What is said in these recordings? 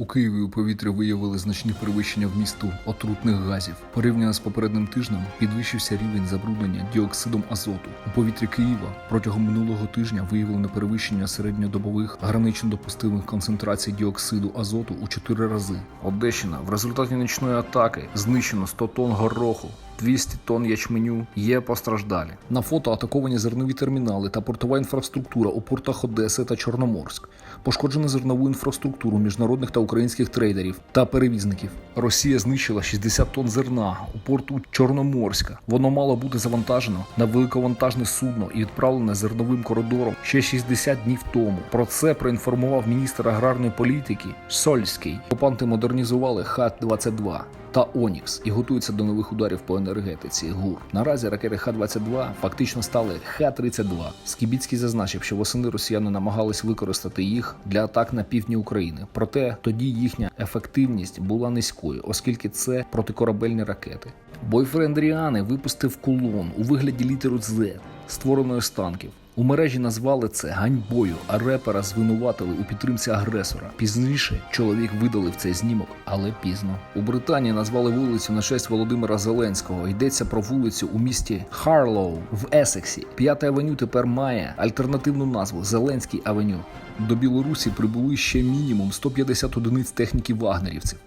У Києві у повітрі виявили значні перевищення в місту отрутних газів. Порівняно з попереднім тижнем підвищився рівень забруднення діоксидом азоту. У повітрі Києва протягом минулого тижня виявлено перевищення середньодобових гранично допустимих концентрацій діоксиду азоту у 4 рази. Одещина в результаті нічної атаки знищено 100 тонн гороху. 200 тонн ячменю є постраждалі. На фото атаковані зернові термінали та портова інфраструктура у портах Одеси та Чорноморськ. Пошкоджено зернову інфраструктуру міжнародних та українських трейдерів та перевізників. Росія знищила 60 тонн зерна у порту Чорноморська. Воно мало бути завантажено на великовантажне судно і відправлене зерновим коридором ще 60 днів тому. Про це проінформував міністр аграрної політики Сольський. Окупанти модернізували Х-22 та Онікс і готуються до нових ударів по енергетиці. ГУР наразі ракети Х-22 фактично стали Х-32. Скібіцький зазначив, що восени росіяни намагались використати їх для атак на півдні України. Проте тоді їхня ефективність була низькою, оскільки це протикорабельні ракети. Бойфренд Ріани випустив кулон у вигляді літеру Z, створеної з танків. У мережі назвали це ганьбою, а репера звинуватили у підтримці агресора. Пізніше чоловік видалив цей знімок, але пізно. У Британії назвали вулицю на честь Володимира Зеленського. Йдеться про вулицю у місті Харлоу в Есексі. П'ята авеню тепер має альтернативну назву Зеленський авеню. До Білорусі прибули ще мінімум 150 одиниць техніки вагнерівців.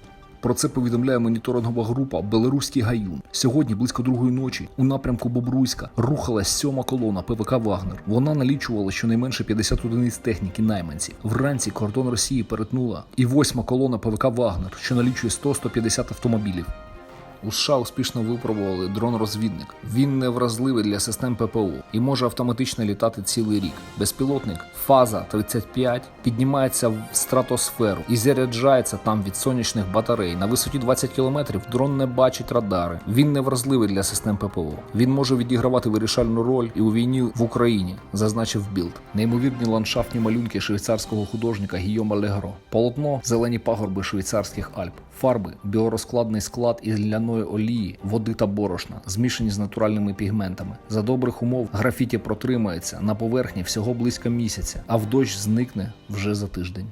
Про це повідомляє моніторингова група Белоруський гаюн. Сьогодні, близько другої ночі, у напрямку Бобруйська рухалась сьома колона ПВК Вагнер. Вона налічувала щонайменше 50 одиниць техніки найманців. Вранці кордон Росії перетнула і восьма колона ПВК Вагнер, що налічує 100-150 автомобілів. У США успішно випробували дрон-розвідник. Він не вразливий для систем ППО і може автоматично літати цілий рік. Безпілотник фаза 35 піднімається в стратосферу і заряджається там від сонячних батарей. На висоті 20 км дрон не бачить радари. Він не вразливий для систем ППО. Він може відігравати вирішальну роль і у війні в Україні, зазначив Білд. Неймовірні ландшафтні малюнки швейцарського художника Гійома Легро. Полотно зелені пагорби швейцарських Альп. Фарби, біорозкладний склад із ляної олії, води та борошна, змішані з натуральними пігментами. За добрих умов графіті протримається на поверхні всього близько місяця, а в дощ зникне вже за тиждень.